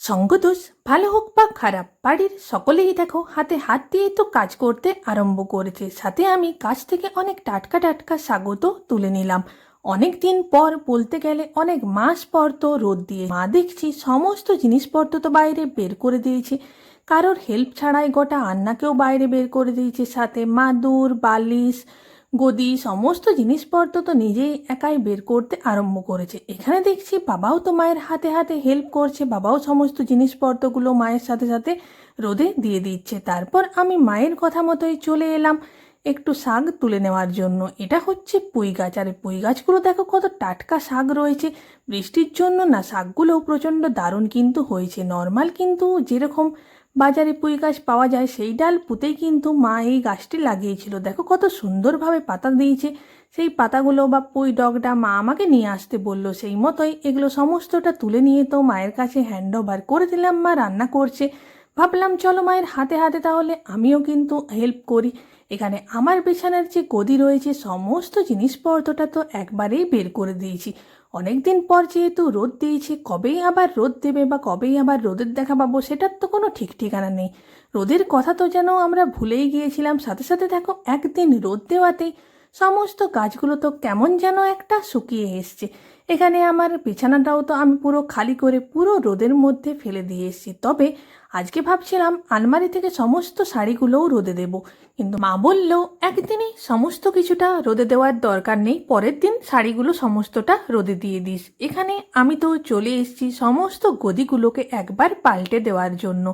সঙ্গদোষ ভালো হোক বা খারাপ, বাড়ির সকলেই দেখো হাতে হাত দিয়ে তো কাজ করতে আরম্ভ করেছে। সাথে আমি গাছ থেকে অনেক টাটকা টাটকা স্বাগত তুলে নিলাম। অনেক দিন পর বলতে গেলে অনেক মাস পর তো রোদ দিয়ে মা দেখছি সমস্ত জিনিসপত্র তো বাইরে বের করে দিয়েছে। কারোর হেল্প ছাড়াই গোটা আন্নাকেও বাইরে বের করে দিয়েছে। সাথে মাদুর, বালিশ গদি, সমস্ত জিনিসপত্র তো নিজেই একাই বের করতে আরম্ভ করেছে। এখানে দেখছি বাবাও তো মায়ের হাতে হাতে হেল্প করছে, বাবাও সমস্ত জিনিসপত্রগুলো মায়ের সাথে সাথে রোদে দিয়ে দিচ্ছে। তারপর আমি মায়ের কথা মতোই চলে এলাম একটু শাক তুলে নেওয়ার জন্য। এটা হচ্ছে পুঁই গাছ। আর পুঁই গাছগুলো দেখো কত টাটকা শাক রয়েছে। বৃষ্টির জন্য না শাকগুলোও প্রচণ্ড দারুণ কিন্তু হয়েছে। নর্মাল কিন্তু যেরকম বাজারে পুঁই গাছ পাওয়া যায়, সেই ডাল পুঁতেই কিন্তু মা এই গাছটি লাগিয়েছিল। দেখো কত সুন্দরভাবে পাতা দিয়েছে। সেই পাতাগুলো বা পুঁই ডগটা মা আমাকে নিয়ে আসতে বলল। সেই মতোই এগুলো সমস্তটা তুলে নিয়ে তো মায়ের কাছে হ্যান্ড ওভার করে দিলাম, মা রান্না করছে। ভাবলাম, চলো মায়ের হাতে হাতে তাহলে আমিও কিন্তু হেল্প করি। এখানে আমার বিছানার যে গদি রয়েছে, সমস্ত জিনিসপত্রটা তো একবারেই বের করে দিয়েছি। অনেক দিন পর যেহেতু রোদ দিয়েছে, কবেই আবার রোদ দেবে বা কবেই আবার রোদের দেখা পাবো, সেটার তো কোনো ঠিক ঠিকানা নেই। রোদের কথা তো যেন আমরা ভুলেই গিয়েছিলাম। সাথে সাথে দেখো, একদিন রোদ দেওয়াতেই সমস্ত গাছগুলো তো কেমন যেন একটা শুকিয়ে এসছে। এখানে আমার বিছানাটাও তো আমি পুরো খালি করে পুরো রোদের মধ্যে ফেলে দিয়ে এসেছি। তবে আজকে ভাবছিলাম আলমারি থেকে সমস্ত শাড়িগুলোও রোদে দেব। কিন্তু মা বলল একদিনই সমস্ত কিছুটা রোদে দেওয়ার দরকার নেই। পরের দিন শাড়িগুলো সমস্তটা রোদে দিয়ে দিস। এখানে আমি তো চলে এসেছি সমস্ত গদিগুলোকে একবার পাল্টে দেওয়ার জন্য।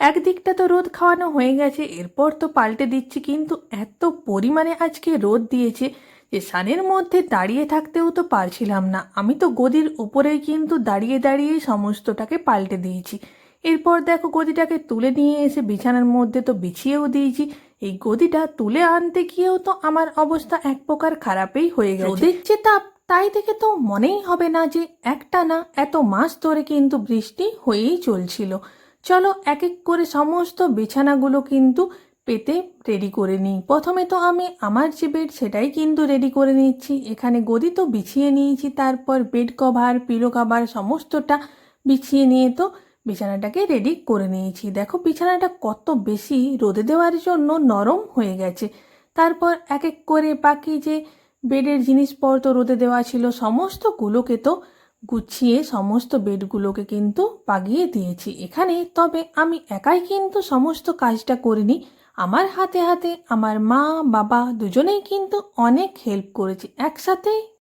একদিকটা তো রোদ খাওয়ানো হয়ে গেছে, এরপর তো পাল্টে দিচ্ছি, কিন্তু এত পরিমাণে আজকে রোদ দিয়েছে যে সানের মধ্যে দাঁড়িয়ে থাকতেও তো পারছিলাম না। আমি তো গদির উপরেই কিন্তু দাঁড়িয়ে দাঁড়িয়ে সমস্তটাকে পাল্টে দিয়েছি। এরপর দেখো গদিটাকে তুলে নিয়ে এসে বিছানার মধ্যে তো বিছিয়েও দিয়েছি। এই গদিটা তুলে আনতে গিয়েও তো আমার অবস্থা এক প্রকার খারাপই হয়ে গেছে। যে তাপ, তাই দেখে তো মনেই হবে না যে একটা না, এত মাস ধরে কিন্তু বৃষ্টি হয়েই চলছিল। চলো এক এক করে সমস্ত বিছানাগুলো কিন্তু পেতে রেডি করে নিই। প্রথমে তো আমি আমার যে বেড সেটাই কিন্তু রেডি করে নিচ্ছি। এখানে গদি তো বিছিয়ে নিয়েছি, তারপর বেড কভার পিলো কভার সমস্তটা বিছিয়ে নিয়ে তো বিছানাটাকে রেডি করে নিয়েছি। দেখো বিছানাটা কত বেশি রোদে দেওয়ার জন্য নরম হয়ে গেছে। তারপর এক এক করে বাকি যে বেডের জিনিসপত্র রোদে দেওয়া ছিল, সমস্তগুলোকে তো গুছিয়ে সমস্ত বেডগুলোকে কিন্তু পাগিয়ে দিয়েছি। এখানে তবে আমি একাই কিন্তু সমস্ত কাজটা করিনি। আমার হাতে হাতে আমার মা, বাবা দুজনেই কিন্তু অনেক হেল্প করেছে। একসাথে